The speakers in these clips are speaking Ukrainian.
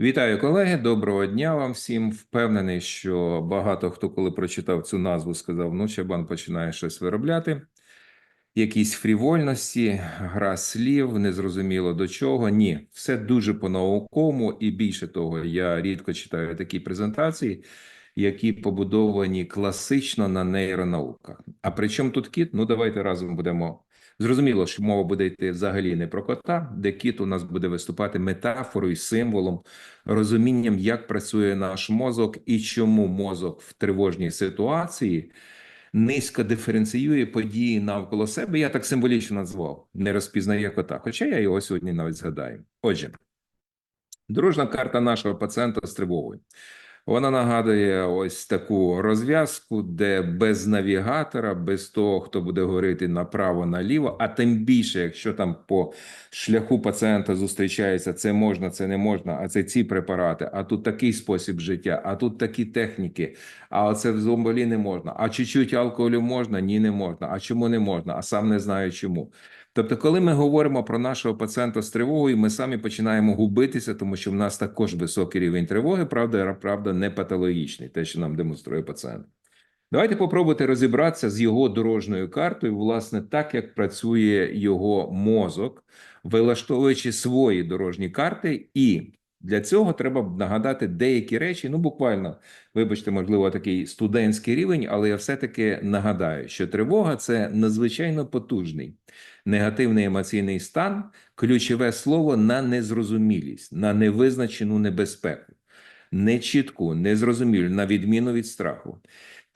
Вітаю, колеги. Доброго дня вам всім. Впевнений, що багато хто, коли прочитав цю назву, сказав: ну, Чабан починає щось виробляти. Якісь фрівольності, гра слів, незрозуміло до чого. Ні, все дуже по-науковому, і більше того, я рідко читаю такі презентації, які побудовані класично на нейронауках. А при чому тут кіт? Ну, давайте разом будемо. Зрозуміло, що мова буде йти взагалі не про кота, де кіт у нас буде виступати метафорою, символом, розумінням, як працює наш мозок і чому мозок в тривожній ситуації низько диференціює події навколо себе. Я так символічно назвав, не розпізнає кота. Хоча я його сьогодні навіть згадаю. Отже, дорожна карта нашого пацієнта з тривогою. Вона нагадує ось таку розв'язку, де без навігатора, без того, хто буде говорити направо-наліво, а тим більше, якщо там по шляху пацієнта зустрічається це можна, це не можна, а це ці препарати, а тут такий спосіб життя, а тут такі техніки, а оце в зомболі не можна, а чуть-чуть алкоголю можна, ні, не можна. А чому не можна? А сам не знаю чому. Тобто, коли ми говоримо про нашого пацієнта з тривогою, ми самі починаємо губитися, тому що в нас також високий рівень тривоги, правда, правда, не патологічний, те, що нам демонструє пацієнт. Давайте попробуйте розібратися з його дорожньою картою, власне, так як працює його мозок, вилаштовуючи свої дорожні карти, і для цього треба нагадати деякі речі. Ну, буквально, вибачте, можливо, такий студентський рівень, але я все-таки нагадаю, що тривога це надзвичайно потужний негативний емоційний стан, ключове слово на незрозумілість, на невизначену небезпеку, нечітку, незрозумілу, на відміну від страху.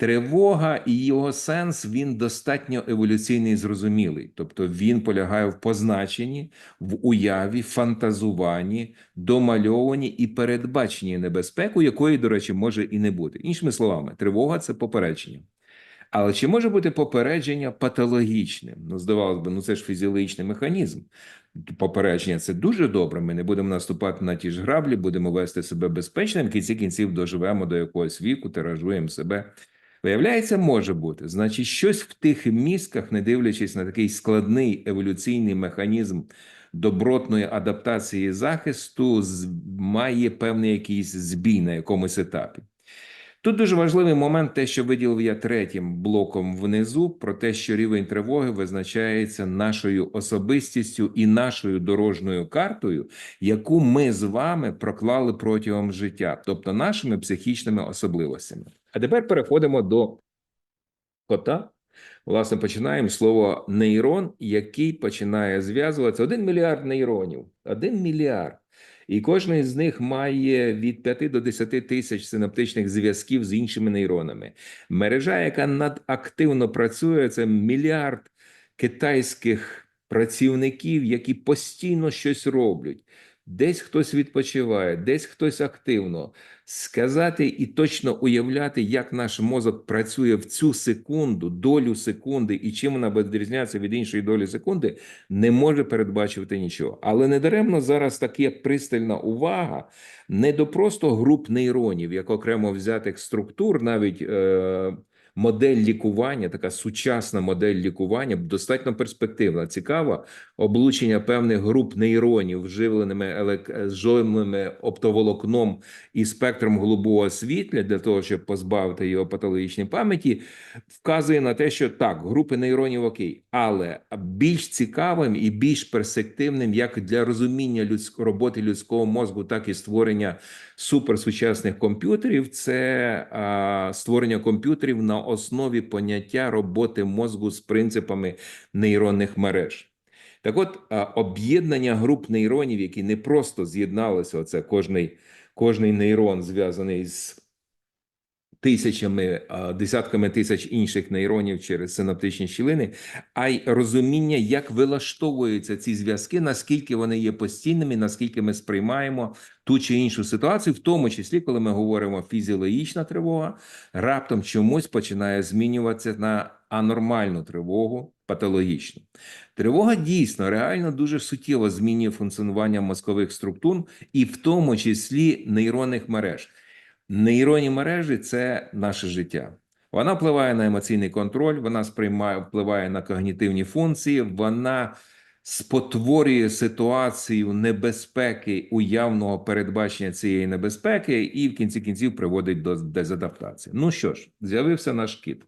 Тривога і його сенс він достатньо еволюційний і зрозумілий, тобто він полягає в позначенні, в уяві, фантазуванні, домальованні і передбаченні небезпеку, якої, до речі, може і не бути. Іншими словами, тривога це попередження. Але чи може бути попередження патологічним? Ну, здавалося б, ну це ж фізіологічний механізм. Попередження це дуже добре. Ми не будемо наступати на ті ж граблі, будемо вести себе безпечно, в кінці кінців доживемо до якогось віку, тиражуємо себе. Виявляється, може бути. Значить, щось в тих мізках, не дивлячись на такий складний еволюційний механізм добротної адаптації захисту, має певний якийсь збій на якомусь етапі. Тут дуже важливий момент, те, що виділив я третім блоком внизу, про те, що рівень тривоги визначається нашою особистістю і нашою дорожньою картою, яку ми з вами проклали протягом життя, тобто нашими психічними особливостями. А тепер переходимо до кота. Власне, починаємо слово нейрон, який починає зв'язуватися один мільярд нейронів. Один мільярд. І кожен з них має від 5 до 10 тисяч синаптичних зв'язків з іншими нейронами. Мережа, яка надактивно працює, це мільярд китайських працівників, які постійно щось роблять. Десь хтось відпочиває, десь хтось активно сказати і точно уявляти, як наш мозок працює в цю секунду, долю секунди, і чим вона відрізняється від іншої долі секунди, не може передбачувати нічого. Але недаремно зараз таке пристальна увага не до просто груп нейронів, як окремо взятих структур, навіть. Е модель лікування, така сучасна модель лікування, достатньо перспективна, цікава облучення певних груп нейронів, вживленими живленими оптоволокном і спектром голубого світла для того, щоб позбавити його патологічної пам'яті, вказує на те, що так, групи нейронів окей, але більш цікавим і більш перспективним як для розуміння людської роботи людського мозку, так і створення суперсучасних комп'ютерів, це а, створення комп'ютерів на основі поняття роботи мозку з принципами нейронних мереж. Так от, об'єднання груп нейронів, які не просто з'єдналися, оце кожний, кожний нейрон зв'язаний з тисячами, десятками тисяч інших нейронів через синаптичні щілини, а й розуміння, як вилаштовуються ці зв'язки, наскільки вони є постійними, наскільки ми сприймаємо ту чи іншу ситуацію, в тому числі, коли ми говоримо фізіологічна тривога, раптом чомусь починає змінюватися на анормальну тривогу, патологічну. Тривога дійсно реально дуже суттєво змінює функціонування мозкових структур, і в тому числі нейронних мереж. Нейронні мережі це наше життя. Вона впливає на емоційний контроль, вона сприймає, впливає на когнітивні функції, вона спотворює ситуацію небезпеки уявного передбачення цієї небезпеки, і в кінці кінців приводить до дезадаптації. Ну що ж, з'явився наш кіт.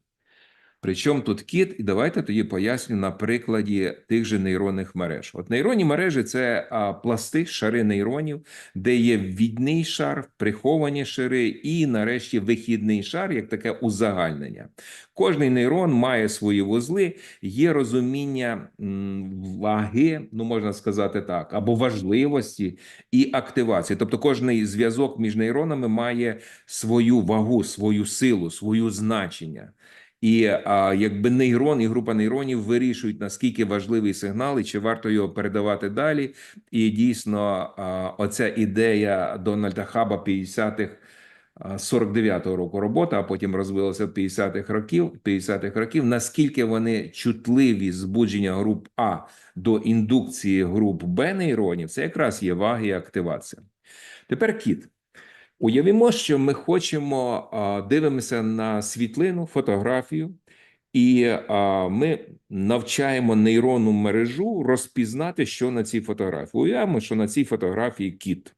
Причому тут кіт, і давайте тоді поясню на прикладі тих же нейронних мереж. От нейронні мережі це пласти, шари нейронів, де є ввідний шар, приховані шари, і нарешті вихідний шар, як таке узагальнення. Кожний нейрон має свої вузли, є розуміння ваги, ну можна сказати так, або важливості і активації. Тобто, кожний зв'язок між нейронами має свою вагу, свою силу, свою значення. І а, якби нейрон і група нейронів вирішують наскільки важливий сигнал, і чи варто його передавати далі. І дійсно, а, оця ідея Дональда Хаба 50-х, а, 49-го року робота, а потім розвилася в 50-х років, 50-х років, наскільки вони чутливі збудження груп А до індукції груп Б нейронів, це якраз є ваги і активація. Тепер кіт. Уявімо, що ми хочемо дивимося на світлину, фотографію, і ми навчаємо нейронну мережу розпізнати, що на цій фотографії. Уявимо, що на цій фотографії кіт.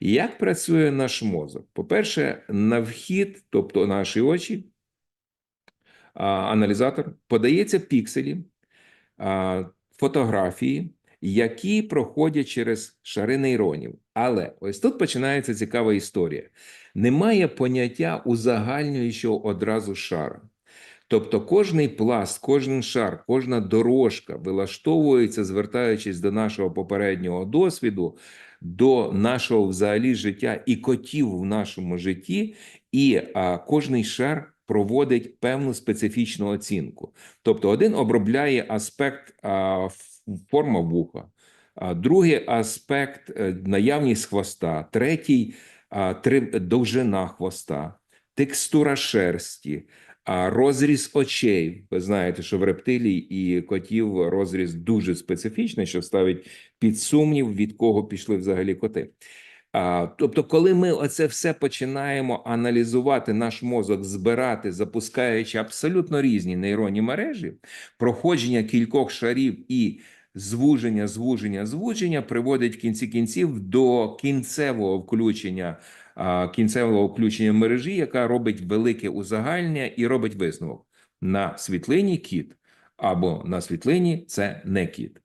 Як працює наш мозок? По-перше, на вхід, тобто наші очі, аналізатор, подається пікселі, фотографії, які проходять через шари нейронів. Але ось тут починається цікава історія. Немає поняття узагальнюючого одразу шара. Тобто кожний пласт, кожен шар, кожна дорожка вилаштовується, звертаючись до нашого попереднього досвіду, до нашого взагалі життя і котів в нашому житті, і а, кожний шар проводить певну специфічну оцінку. Тобто, один обробляє аспект а, форма вуха, другий аспект е, наявність хвоста, третій довжина хвоста, текстура шерсті, розріз очей. Ви знаєте, що в рептилій і котів розріз дуже специфічний, що ставить під сумнів, від кого пішли взагалі коти. Тобто, коли ми оце все починаємо аналізувати, наш мозок збирати, запускаючи абсолютно різні нейронні мережі, проходження кількох шарів і звуження, звуження, звуження приводить в кінці кінців до кінцевого включення, кінцевого включення мережі, яка робить велике узагальнення і робить висновок на світлині кіт або на світлині це не кіт.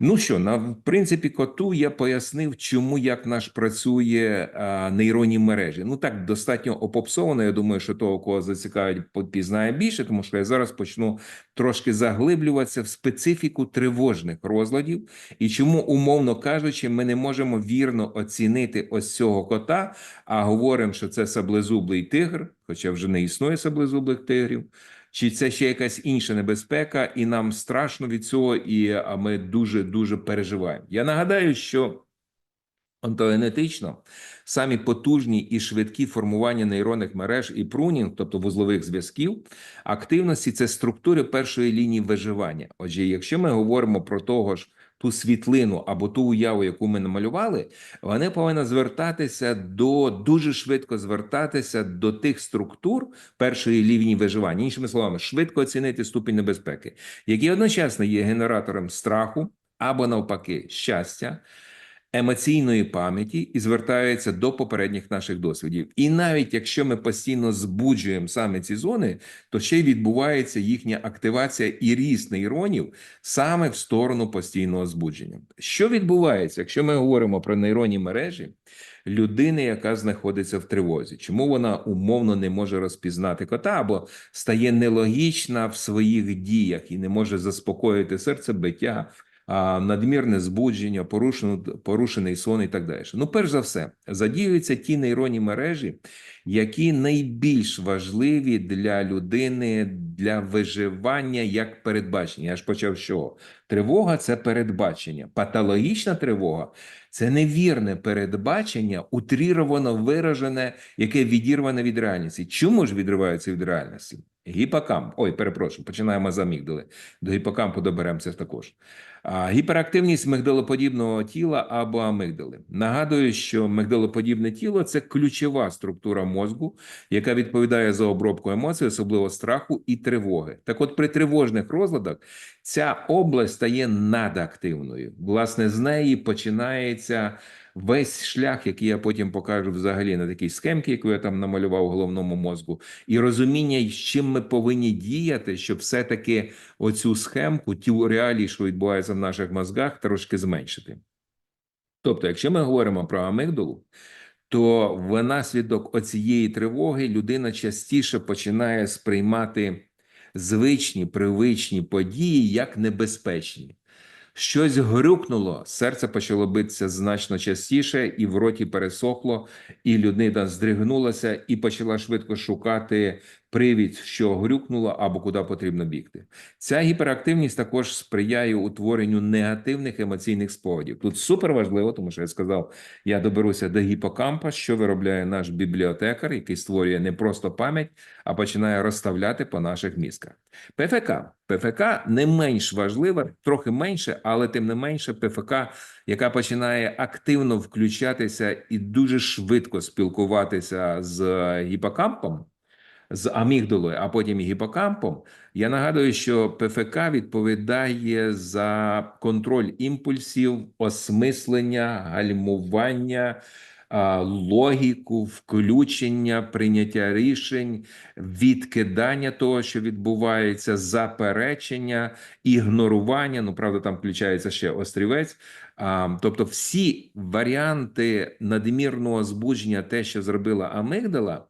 Ну що, на в принципі, коту я пояснив, чому як наш працює а, нейронні мережі. Ну так достатньо опопсовано. Я думаю, що того, кого зацікавить, пізнає більше, тому що я зараз почну трошки заглиблюватися в специфіку тривожних розладів, і чому, умовно кажучи, ми не можемо вірно оцінити ось цього кота, а говоримо, що це саблезублий тигр, хоча вже не існує саблезублих тигрів. Чи це ще якась інша небезпека, і нам страшно від цього, і ми дуже дуже переживаємо. Я нагадаю, що онтогенетично самі потужні і швидкі формування нейронних мереж і прунінг, тобто вузлових зв'язків, активності це структури першої лінії виживання. Отже, якщо ми говоримо про того ж ту світлину або ту уяву, яку ми намалювали, вони повинні звертатися до дуже швидко звертатися до тих структур першої лінії виживання, іншими словами, швидко оцінити ступінь небезпеки, які одночасно є генератором страху або навпаки щастя. Емоційної пам'яті і звертаються до попередніх наших досвідів. І навіть якщо ми постійно збуджуємо саме ці зони, то ще й відбувається їхня активація і ріст нейронів саме в сторону постійного збудження. Що відбувається, якщо ми говоримо про нейронні мережі людини, яка знаходиться в тривозі? Чому вона умовно не може розпізнати кота або стає нелогічна в своїх діях і не може заспокоїти серцебиття? Надмірне збудження, порушений, сон і так далі. Ну, перш за все, задіюються ті нейронні мережі, які найбільш важливі для людини для виживання як передбачення. Я ж почав чого? Тривога це передбачення. Патологічна тривога це невірне передбачення, утріровано виражене, яке відірване від реальності. Чому ж відривається від реальності? Гіпокамп. Ой, перепрошую, починаємо з амігдали. До гіпокампу доберемося також. А, гіперактивність мигдалоподібного тіла або амигдали. Нагадую, що мигдалоподібне тіло це ключова структура мозку, яка відповідає за обробку емоцій, особливо страху і тривоги. Так, от при тривожних розладах ця область стає надактивною. Власне, з неї починається весь шлях, який я потім покажу взагалі на такій схемці, яку я там намалював у головному мозку, і розуміння, з чим ми повинні діяти, щоб все-таки оцю схемку, ті реалії, що відбуваються в наших мозгах, трошки зменшити. Тобто, якщо ми говоримо про амигдалу, то внаслідок оцієї тривоги людина частіше починає сприймати звичні привичні події як небезпечні. Щось грюкнуло, серце почало битися значно частіше, і в роті пересохло, і людина здригнулася і почала швидко шукати привід, що грюкнуло або куди потрібно бігти. Ця гіперактивність також сприяє утворенню негативних емоційних спогадів. Тут супер важливо, тому що я сказав, я доберуся до гіпокампа, що виробляє наш бібліотекар, який створює не просто пам'ять, а починає розставляти по наших мізках. ПФК. ПФК не менш важлива, трохи менше, але тим не менше, ПФК, яка починає активно включатися і дуже швидко спілкуватися з гіпокампом, з амігдалою, а потім гіпокампом. Я нагадую, що ПФК відповідає за контроль імпульсів, осмислення, гальмування логіку, включення, прийняття рішень, відкидання того, що відбувається, заперечення, ігнорування. Ну, правда, там включається ще острівець. Тобто, всі варіанти надмірного збудження, те, що зробила Амигдала.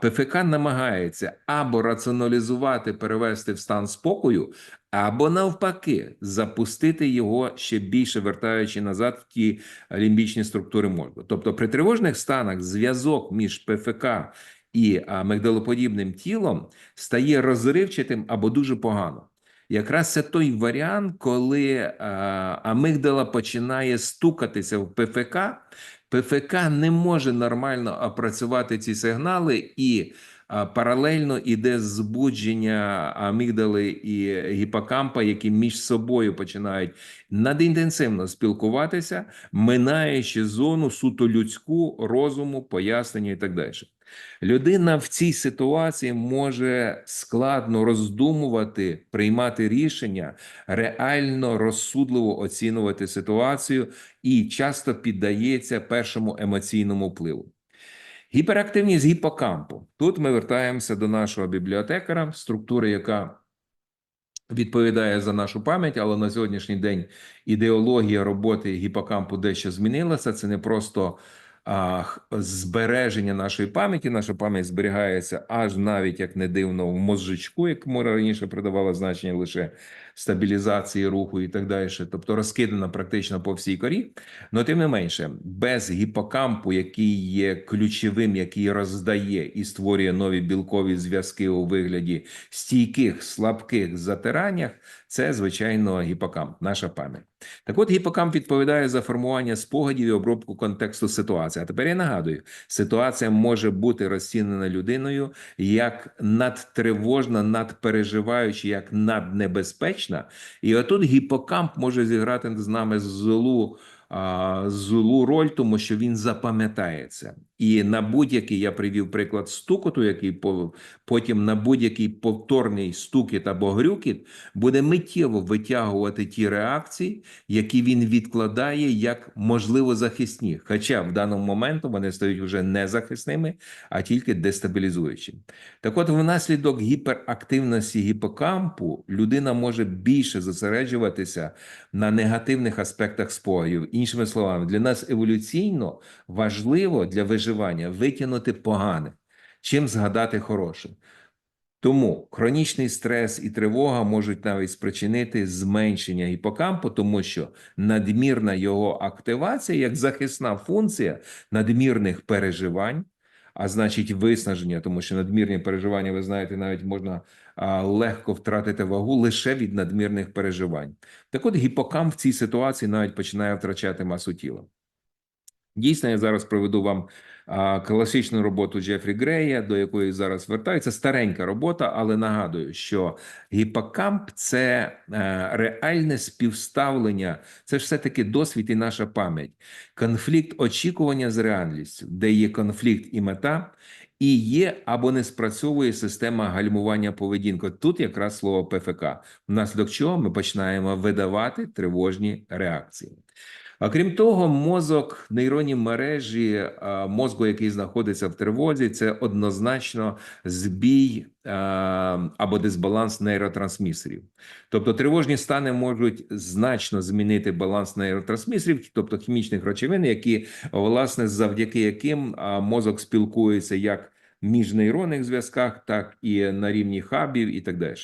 ПФК намагається або раціоналізувати, перевести в стан спокою, або навпаки, запустити його ще більше вертаючи назад в ті лімбічні структури мозку. Тобто, при тривожних станах зв'язок між ПФК і мигдалоподібним тілом стає розривчатим або дуже погано. Якраз це той варіант, коли амигдала починає стукатися в ПФК. ПФК не може нормально опрацювати ці сигнали і паралельно іде збудження амігдали і гіпокампа, які між собою починають надінтенсивно спілкуватися, минаючи зону суто людську розуму, пояснення і так далі. Людина в цій ситуації може складно роздумувати, приймати рішення, реально розсудливо оцінювати ситуацію і часто піддається першому емоційному впливу. Гіперактивність гіпокампу. Тут ми вертаємося до нашого бібліотекара, структури, яка відповідає за нашу пам'ять, але на сьогоднішній день ідеологія роботи гіпокампу дещо змінилася. Це не просто збереження нашої пам'яті. Наша пам'ять зберігається аж навіть як не дивно в мозжечку, якому раніше придавала значення лише стабілізації руху і так далі, тобто розкидана практично по всій корі. Но тим не менше, без гіпокампу, який є ключовим, який роздає і створює нові білкові зв'язки у вигляді стійких слабких затираннях, це звичайно гіпокамп, наша пам'ять. Так, от гіпокамп відповідає за формування спогадів і обробку контексту ситуації. А тепер я нагадую, ситуація може бути розцінена людиною як надтривожна, надпереживаюча, як наднебезпечна. І отут гіпокамп може зіграти з нами злу злу роль, тому що він запам'ятається. І на будь-який я привів приклад стукоту, який потім на будь-який повторний стукіт або грюкіт буде миттєво витягувати ті реакції, які він відкладає як можливо захисні. Хоча в даному моменту вони стають вже не захисними, а тільки дестабілізуючі. Так, от, внаслідок гіперактивності гіпокампу людина може більше зосереджуватися на негативних аспектах спогадів. Іншими словами, для нас еволюційно важливо для виживання витягнути погане, чим згадати хороше. Тому хронічний стрес і тривога можуть навіть спричинити зменшення гіпокампу, тому що надмірна його активація як захисна функція надмірних переживань, а значить, виснаження, тому що надмірні переживання, ви знаєте, навіть можна легко втратити вагу лише від надмірних переживань. Так от гіпокамп в цій ситуації навіть починає втрачати масу тіла. Дійсно, я зараз проведу вам класичну роботу Джефрі Грея, до якої зараз звертаються. Старенька робота, але нагадую, що гіпокамп це е, реальне співставлення, це ж все-таки досвід і наша пам'ять, конфлікт очікування з реальністю, де є конфлікт і мета, і є або не спрацьовує система гальмування поведінки. Тут якраз слово ПФК, внаслідок чого ми починаємо видавати тривожні реакції. А крім того, мозок, нейронні мережі мозку, який знаходиться в тривозі, це однозначно збій або дисбаланс нейротрансмісерів. Тобто тривожні стани можуть значно змінити баланс нейротрансмісерів, тобто хімічних речовин, які власне завдяки яким мозок спілкується як між нейронних зв'язках, так і на рівні хабів, і так далі.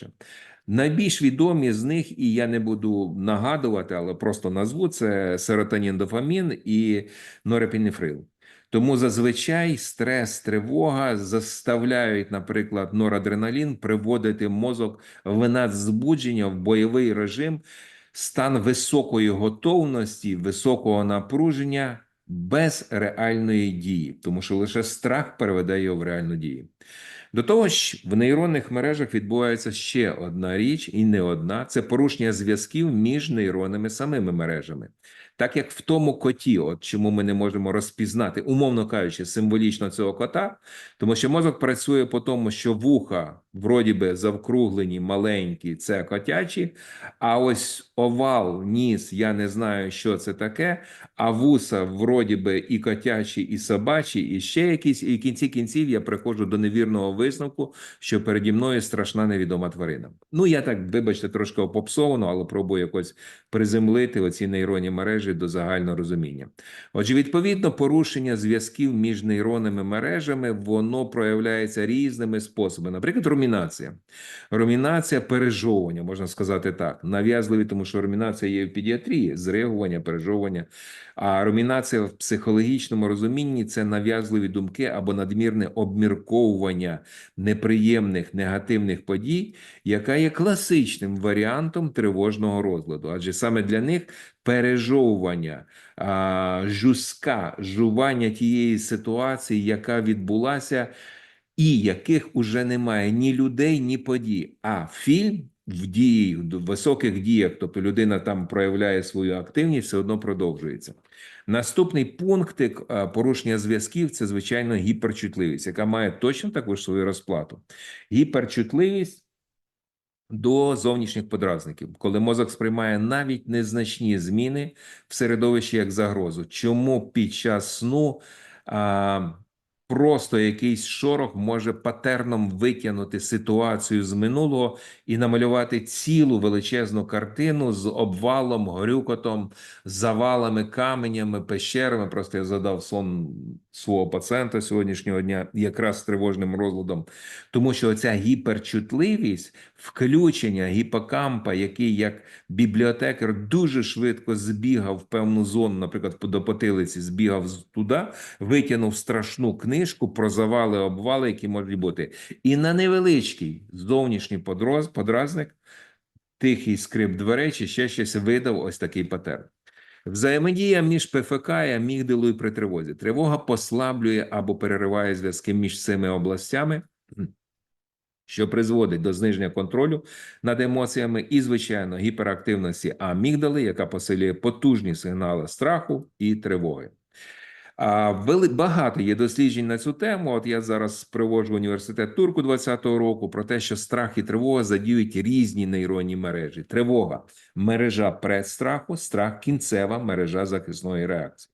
Найбільш відомі з них, і я не буду нагадувати, але просто назву це серотонін, дофамін і норепінефрил. Тому зазвичай стрес, тривога заставляють, наприклад, норадреналін приводити мозок в надзбудження, в бойовий режим, стан високої готовності, високого напруження без реальної дії, тому що лише страх переведе його в реальну дію. До того ж, в нейронних мережах відбувається ще одна річ, і не одна це порушення зв'язків між нейронними самими мережами. Так як в тому коті, от чому ми не можемо розпізнати, умовно кажучи, символічно цього кота, тому що мозок працює по тому, що вуха, вроді би, завкруглені, маленькі, це котячі, а ось овал, ніс, я не знаю, що це таке, а вуса, вроді би, і котячі, і собачі, і ще якісь, і в кінці кінців я приходжу до невірного висновку, що переді мною страшна невідома тварина. Ну, я так, вибачте, трошки опопсовано, але пробую якось приземлити оці нейронні мережі до загального розуміння. Отже, відповідно, порушення зв'язків між нейронними мережами воно проявляється різними способами. Наприклад, румінація. Румінація пережовування, можна сказати так. Нав'язливі, тому що румінація є в педіатрії, зреагування, пережовування. А румінація в психологічному розумінні це нав'язливі думки або надмірне обмірковування неприємних негативних подій, яка є класичним варіантом тривожного розладу. Адже саме для них пережовування, жуска, жування тієї ситуації, яка відбулася, і яких уже немає ні людей, ні подій. А фільм в дії, в високих діях, тобто людина там проявляє свою активність, все одно продовжується. Наступний пунктик порушення зв'язків це звичайно гіперчутливість, яка має точно також свою розплату. Гіперчутливість до зовнішніх подразників, коли мозок сприймає навіть незначні зміни в середовищі як загрозу. Чому під час сну а, просто якийсь шорох може патерном витягнути ситуацію з минулого і намалювати цілу величезну картину з обвалом, горюкотом, завалами, каменями, пещерами. Просто я задав сон свого пацієнта сьогоднішнього дня, якраз з тривожним розладом, тому що ця гіперчутливість, включення гіпокампа, який як бібліотекар дуже швидко збігав в певну зону, наприклад, до потилиці, збігав туди, витягнув страшну книжку про завали, обвали, які можуть бути, і на невеличкий зовнішній подразник, тихий скрип дверей, чи ще щось видав ось такий патерн. Взаємодія між ПФК і амігдалою при тривозі. Тривога послаблює або перериває зв'язки між цими областями, що призводить до зниження контролю над емоціями і, звичайно, гіперактивності амігдали, яка посилює потужні сигнали страху і тривоги. Багато є досліджень на цю тему. От я зараз приводжу університет Турку 20-го року про те, що страх і тривога задіють різні нейронні мережі. Тривога мережа предстраху, страх кінцева мережа захисної реакції.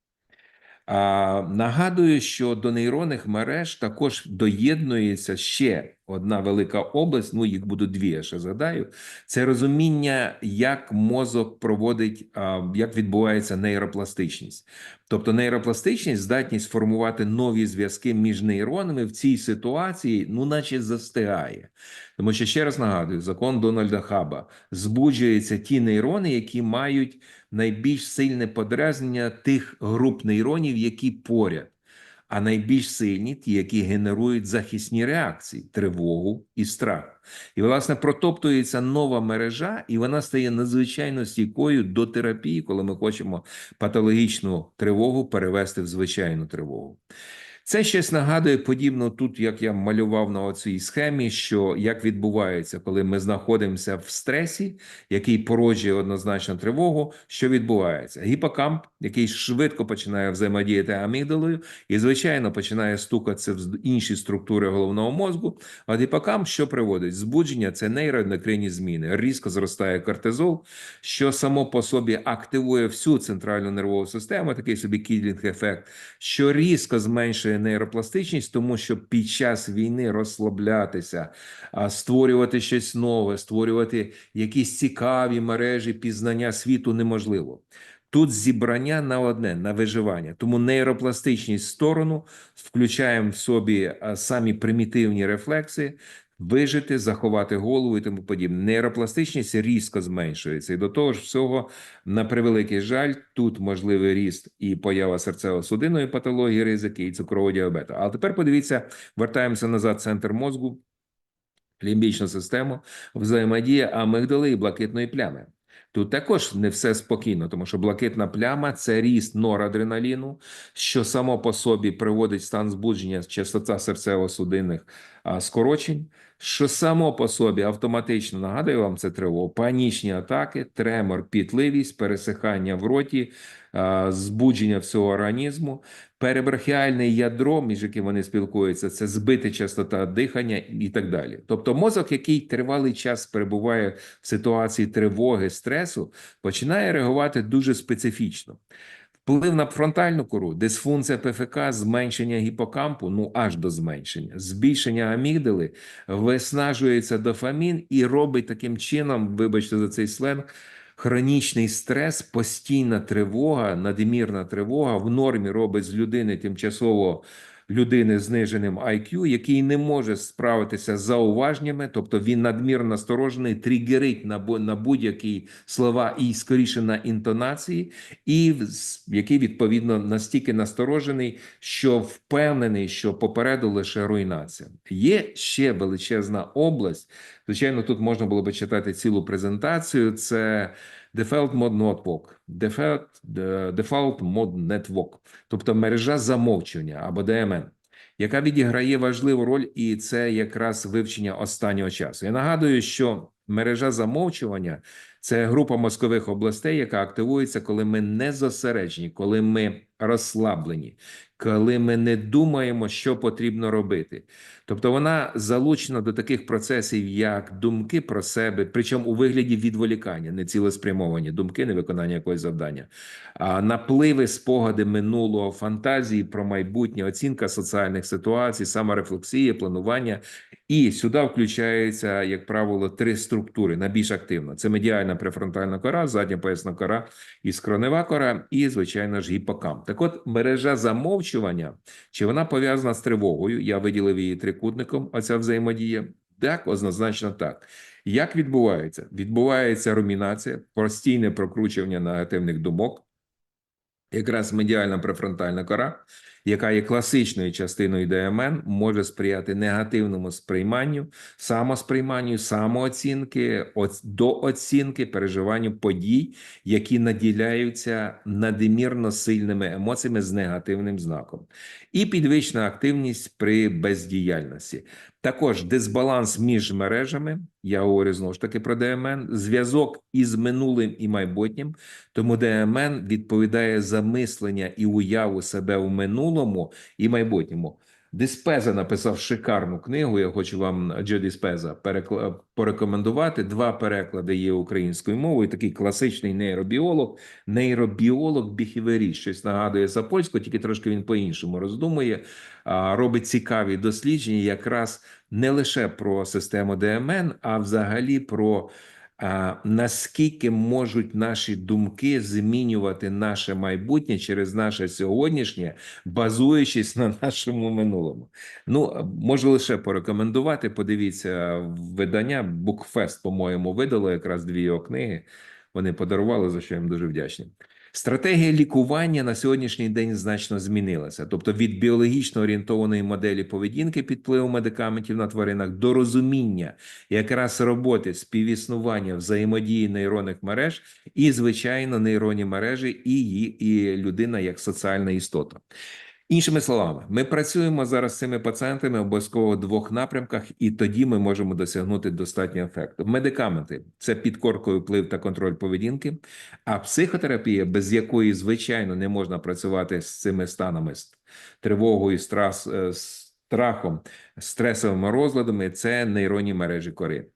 А, Нагадую, що до нейронних мереж також доєднується ще одна велика область. Ну їх будуть дві. Я ще згадаю. Це розуміння, як мозок проводить, як відбувається нейропластичність. Тобто, нейропластичність здатність формувати нові зв'язки між нейронами в цій ситуації, ну, наче застигає. Тому що ще раз нагадую, закон Дональда Хаба збуджуються ті нейрони, які мають найбільш сильне подразнення тих груп нейронів, які поряд, а найбільш сильні ті, які генерують захисні реакції, тривогу і страх. І, власне, протоптується нова мережа, і вона стає надзвичайно стійкою до терапії, коли ми хочемо патологічну тривогу перевести в звичайну тривогу. Це щось нагадує подібно тут, як я малював на цій схемі, що як відбувається, коли ми знаходимося в стресі, який породжує однозначно тривогу, що відбувається? Гіпокамп, який швидко починає взаємодіяти амігдалою, і звичайно починає стукатися в інші структури головного мозку. А гіпокамп що приводить? Збудження це нейроендокринні зміни. Різко зростає кортизол, що само по собі активує всю центральну нервову систему, такий собі кідлінг-ефект, що різко зменшує нейропластичність, тому що під час війни розслаблятися, створювати щось нове, створювати якісь цікаві мережі пізнання світу неможливо. Тут зібрання на одне на виживання, тому нейропластичність сторону включаємо в собі самі примітивні рефлекси. Вижити, заховати голову і тому подібне. Нейропластичність різко зменшується. І до того ж всього, на превеликий жаль, тут можливий ріст і поява серцево-судинної патології, ризики і цукрового діабету. Але тепер подивіться, вертаємося назад в центр мозку, лімбічну систему, взаємодія амигдали і блакитної плями. Тут також не все спокійно, тому що блакитна пляма це ріст норадреналіну, що само по собі приводить стан збудження частота серцево-судинних скорочень, що само по собі автоматично нагадую вам це тривогу, панічні атаки, тремор, пітливість, пересихання в роті, збудження всього організму, перебрахіальне ядро, між яким вони спілкуються, це збита частота дихання і так далі. Тобто мозок, який тривалий час перебуває в ситуації тривоги, стресу, починає реагувати дуже специфічно. Вплив на фронтальну кору, дисфункція ПФК, зменшення гіпокампу, ну аж до зменшення, збільшення амігдали, виснажується дофамін і робить таким чином, вибачте за цей сленг, хронічний стрес, постійна тривога, надмірна тривога в нормі робить з людини тимчасово людини з зниженим IQ, який не може справитися з зауваженнями, тобто він надмірно насторожений, тригерить на, на будь-які слова і скоріше на інтонації, і який відповідно настільки насторожений, що впевнений, що попереду лише руйнація. Є ще величезна область. Звичайно, тут можна було би читати цілу презентацію. Це Default Mode Network, Default, Default Mode Network, тобто мережа замовчування або DMN, яка відіграє важливу роль, і це якраз вивчення останнього часу. Я нагадую, що мережа замовчування це група мозкових областей, яка активується, коли ми не зосереджені, коли ми розслаблені, коли ми не думаємо, що потрібно робити. Тобто вона залучена до таких процесів, як думки про себе, причому у вигляді відволікання, не цілеспрямовані думки, не виконання якогось завдання, а напливи, спогади минулого, фантазії про майбутнє, оцінка соціальних ситуацій, саморефлексія, планування. І сюди включається, як правило, три структури найбільш активно: це медіальна префронтальна кора, задня поясна кора і скронева кора, і звичайно ж гіпокамп. Так, от мережа замовчування, чи вона пов'язана з тривогою? Я виділив її трикутником. Оця взаємодія. Так, однозначно так. Як відбувається? Відбувається румінація, постійне прокручування негативних думок, якраз медіальна префронтальна кора, яка є класичною частиною ДМН, може сприяти негативному сприйманню, самосприйманню, самооцінки, оц- дооцінки, переживанню подій, які наділяються надмірно сильними емоціями з негативним знаком, і підвищена активність при бездіяльності. Також дисбаланс між мережами. Я говорю знову ж таки про ДМН, зв'язок із минулим і майбутнім. Тому ДМН відповідає за мислення і уяву себе в минулому і майбутньому. Диспеза написав шикарну книгу. Я хочу вам Джо Диспеза порекомендувати. Два переклади є українською мовою. Такий класичний нейробіолог, нейробіолог біхіверіст. Щось нагадує за польську, тільки трошки він по-іншому роздумує. Робить цікаві дослідження, якраз не лише про систему ДМН, а взагалі про наскільки можуть наші думки змінювати наше майбутнє через наше сьогоднішнє, базуючись на нашому минулому. Ну, можу лише порекомендувати. Подивіться видання. Букфест, по-моєму, видало якраз дві його книги. Вони подарували, за що їм дуже вдячний. Стратегія лікування на сьогоднішній день значно змінилася, тобто від біологічно орієнтованої моделі поведінки під впливом медикаментів на тваринах до розуміння якраз роботи співіснування взаємодії нейронних мереж і, звичайно, нейронні мережі і, і людина як соціальна істота. Іншими словами, ми працюємо зараз з цими пацієнтами обов'язково в двох напрямках, і тоді ми можемо досягнути достатнього ефекту. Медикаменти це підкорковий вплив та контроль поведінки, а психотерапія, без якої звичайно не можна працювати з цими станами з тривогою, страс, е, страхом, стресовими розладами, це нейронні мережі кори.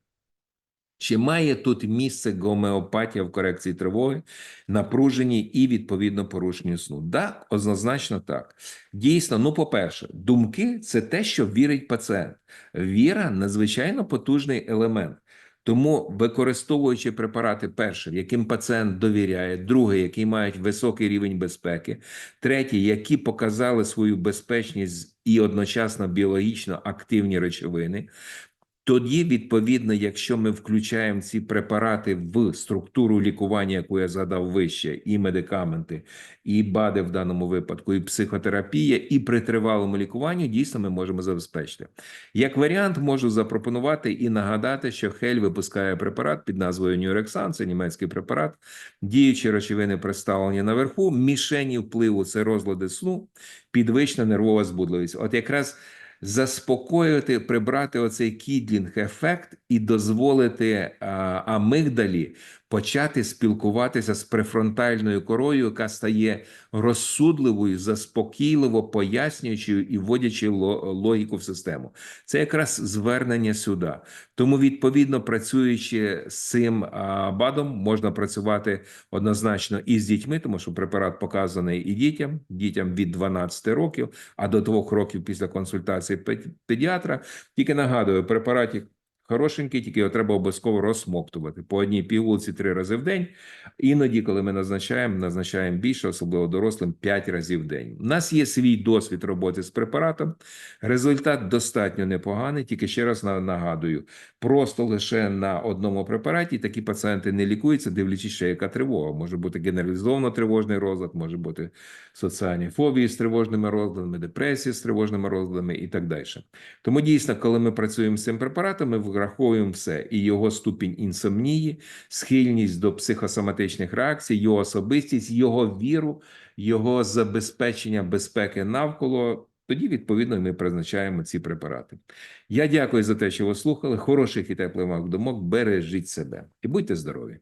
Чи має тут місце гомеопатія в корекції тривоги, напруженні і відповідно порушенню сну? Так, однозначно так. Дійсно, ну, по-перше, думки це те, що вірить пацієнт. Віра надзвичайно потужний елемент. Тому, використовуючи препарати, перше, яким пацієнт довіряє, друге, які мають високий рівень безпеки, третє, які показали свою безпечність і одночасно біологічно активні речовини. Тоді, відповідно, якщо ми включаємо ці препарати в структуру лікування, яку я згадав вище, і медикаменти, і БАДи в даному випадку, і психотерапія, і при тривалому лікуванні, дійсно ми можемо забезпечити. Як варіант, можу запропонувати і нагадати, що Хель випускає препарат під назвою Нюрексан, це німецький препарат, діючі речовини представлені наверху, мішені впливу це розлади сну, підвищена нервова збудливість. От якраз заспокоїти, прибрати оцей кідлінг-ефект і дозволити а, амигдалі почати спілкуватися з префронтальною корою, яка стає розсудливою, заспокійливо пояснюючою і вводячи логіку в систему. Це якраз звернення сюди. Тому, відповідно, працюючи з цим БАДом, можна працювати однозначно і з дітьми, тому що препарат показаний і дітям, дітям від 12 років, а до 2 років після консультації педіатра. Тільки нагадую, препаратик хорошенький, тільки його треба обов'язково розсмоктувати по одній пігулці три рази в день. Іноді, коли ми назначаємо, назначаємо більше, особливо дорослим, 5 разів в день. У нас є свій досвід роботи з препаратом. Результат достатньо непоганий. Тільки ще раз нагадую: просто лише на одному препараті такі пацієнти не лікуються, дивлячись, ще яка тривога. Може бути генералізовано тривожний розлад, може бути соціальні фобії з тривожними розладами, депресії з тривожними розладами і так далі. Тому дійсно, коли ми працюємо з цим препаратом, ми враховуємо все: і його ступінь інсомнії, схильність до психосоматичних реакцій, його особистість, його віру, його забезпечення безпеки навколо. Тоді, відповідно, ми призначаємо ці препарати. Я дякую за те, що ви слухали. Хороших і теплих вам думок. Бережіть себе і будьте здорові.